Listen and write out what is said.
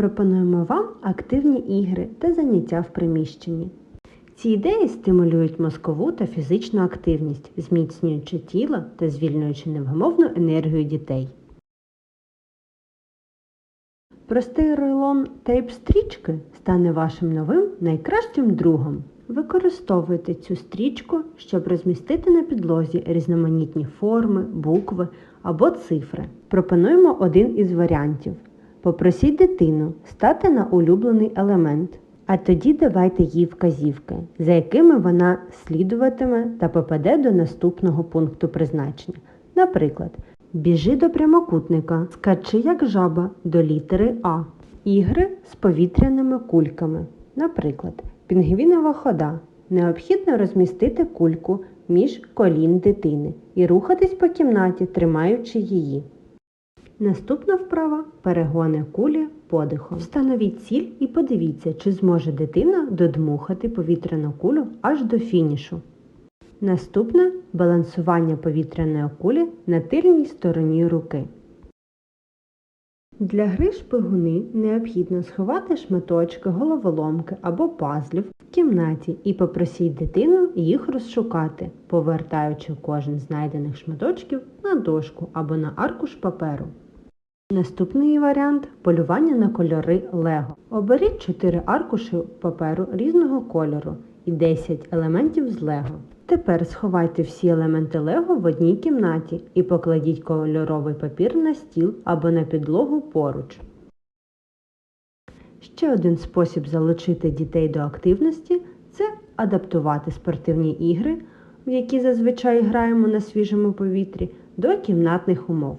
Пропонуємо вам активні ігри та заняття в приміщенні. Ці ідеї стимулюють мозкову та фізичну активність, зміцнюючи тіло та звільнюючи невгамовну енергію дітей. Простий рулон тейп-стрічки стане вашим новим найкращим другом. Використовуйте цю стрічку, щоб розмістити на підлозі різноманітні форми, букви або цифри. Пропонуємо один із варіантів. Попросіть дитину стати на улюблений елемент, а тоді давайте їй вказівки, за якими вона слідуватиме та попаде до наступного пункту призначення. Наприклад, біжи до прямокутника, скачи як жаба до літери А. Ігри з повітряними кульками. Наприклад, пінгвінова хода. Необхідно розмістити кульку між колін дитини і рухатись по кімнаті, тримаючи її. Наступна вправа перегони кулі подихом. Встановіть ціль і подивіться, чи зможе дитина додмухати повітряну кулю аж до фінішу. Наступне балансування повітряної кулі на тильній стороні руки. Для гри шпигуни необхідно сховати шматочки головоломки або пазлів в кімнаті і попросіть дитину їх розшукати, повертаючи кожен знайдених шматочків на дошку або на аркуш паперу. Наступний варіант полювання на кольори Лего. Оберіть 4 аркуші паперу різного кольору і 10 елементів з Лего. Тепер сховайте всі елементи Лего в одній кімнаті і покладіть кольоровий папір на стіл або на підлогу поруч. Ще один спосіб залучити дітей до активності це адаптувати спортивні ігри, в які зазвичай граємо на свіжому повітрі, до кімнатних умов.